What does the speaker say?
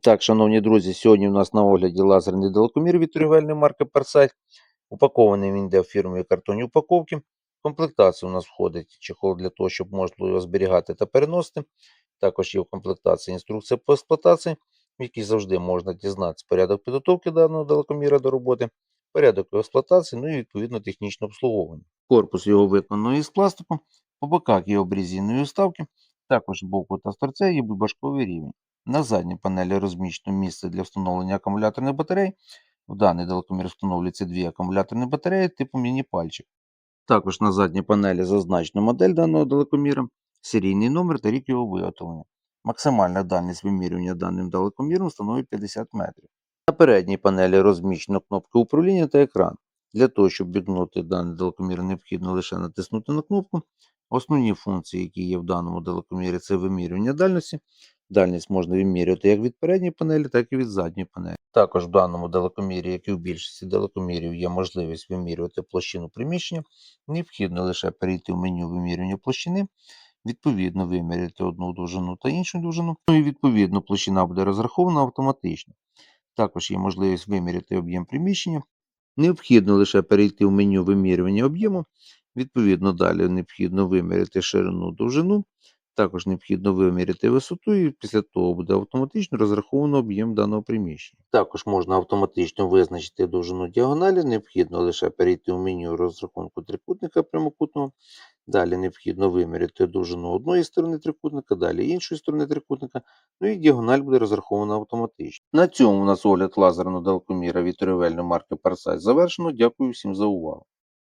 Так, шановні друзі, сьогодні у нас на огляді лазерний далекомір від торгівельної марки Parsight. Упакований він йде в фірмовій картонній упаковці. В у нас входить чехол для того, щоб можна було його зберігати та переносити. Також є в комплектації інструкція по експлуатації, в якій завжди можна дізнатися порядок підготовки даного далекоміра до роботи, порядок експлуатації, ну і відповідно технічне обслуговування. Корпус його виконано із пластику, по боках є обрізінної вставки, також боку та з торця є башковий рівень. На задній панелі розміщено місце для встановлення акумуляторних батарей. В даний далекомір встановлюється дві акумуляторні батареї типу міні-пальчик. Також на задній панелі зазначена модель даного далекоміра, серійний номер та рік його виготовлення. Максимальна дальність вимірювання даним далекоміром становить 50 метрів. На передній панелі розміщено кнопки управління та екран. Для того, щоб вікнути даний далекомір, необхідно лише натиснути на кнопку. Основні функції, які є в даному далекомірі, це вимірювання дальності. Дальність можна вимірювати як від передньої панелі, так і від задньої панелі. Також в даному далекомірі, як і в більшості далекомірів, є можливість вимірювати площину приміщення. Необхідно лише перейти в меню вимірювання площини, відповідно виміряти одну довжину та іншу довжину. Ну і відповідно площина буде розрахована автоматично. Також є можливість виміряти об'єм приміщення. Необхідно лише перейти в меню вимірювання об'єму. Відповідно, далі необхідно виміряти ширину довжину. Також необхідно виміряти висоту, і після того буде автоматично розраховано об'єм даного приміщення. Також можна автоматично визначити довжину діагоналі. Необхідно лише перейти в меню розрахунку трикутника прямокутного. Далі необхідно виміряти довжину одної сторони трикутника, далі іншої сторони трикутника. Ну і діагональ буде розрахована автоматично. На цьому у нас огляд лазерного далекоміра від торгівельної марки Parsight завершено. Дякую всім за увагу.